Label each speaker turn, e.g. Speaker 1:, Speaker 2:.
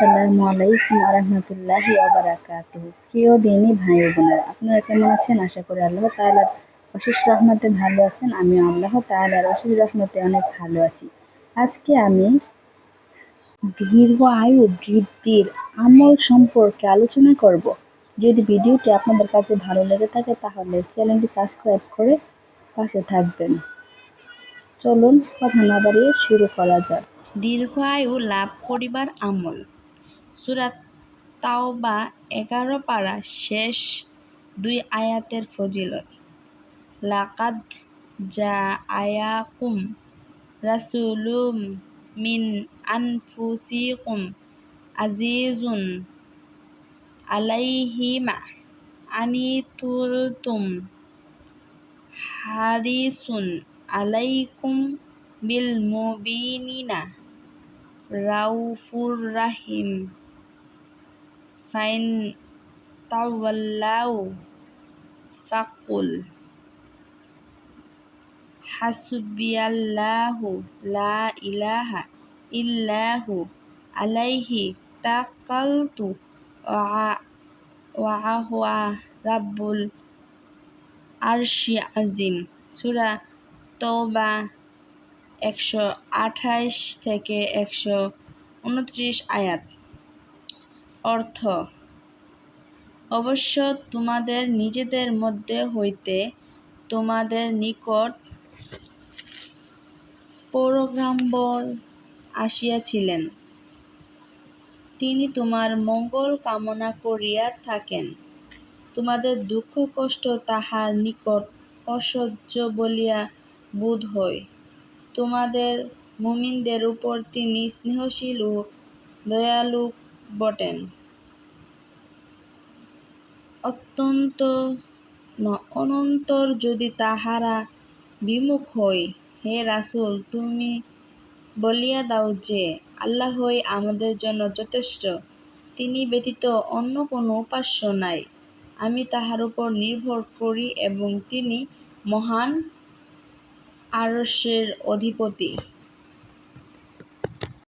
Speaker 1: আসসালামু আলাইকুম আরহামতুল্লাহি ওবারাকাতুহ প্রিয় দিনী ভাই বোনেরা, আপনারা কেমন আছেন? আশা করি আল্লাহ তাআলার অশেষ রহমতে ভালো আছেন আমি আল্লাহ তাআলার অশেষ রহমতে অনেক ভালো আছি। আজকে আমি দীর্ঘ আয়ু বৃদ্ধির আমল সম্পর্কে আলোচনা করব। যদি ভিডিওটি আপনাদের কাছে ভালো লেগে থাকে, তাহলে চ্যানেলটি সাবস্ক্রাইব করে পাশে থাকবেন। চলুন, কথা না বাড়িয়ে শুরু করা যাক।
Speaker 2: দীর্ঘ আয়ু লাভ করিবার আমল। সুরাত তাওবা এগারো পারা শেষ দুই আয়াতের ফজিলত। লাকাদ যা আয়াকুম রাসুলুম মিন আনফুসিকুম আজিজুন আলাইহিমা আনিতুরতুম হারিসুন আলাইকুম বিল মুবিনিনা রাউফুর রাহিম। ফাইন তাওয়াল্লাউ ফাকুল হাসবিয়াল্লাহু লা ইলাহা ইল্লাহু আলাইহি তাকালতু ওয়া রাব্বুল আরশি আজিম সূরা তওবা একশো আঠাইশ থেকে একশো উনত্রিশ আয়াত। অর্থ। অবশ্য তোমাদের নিজেদের মধ্যে হইতে তোমাদের নিকট পরগ্রাম্বর আসিয়াছিলেন। তিনি তোমার মঙ্গল কামনা করিয়া থাকেন। তোমাদের দুঃখ কষ্ট তাহার নিকট অসহ্য বলিয়া বোধ হয়। তোমাদের মুমিনদের উপর তিনি স্নেহশীল ও দয়ালু বটেন। অত্যন্ত অনন্তর যদি তাহারা বিমুখ হয় হে রাসূল, তুমি বলিয়া দাও যে আল্লাহই আমাদের জন্য যথেষ্ট। তিনি ব্যতীত অন্য কোনো উপাস্য নাই। আমি তাহার উপর নির্ভর করি এবং তিনি মহান আরশের অধিপতি।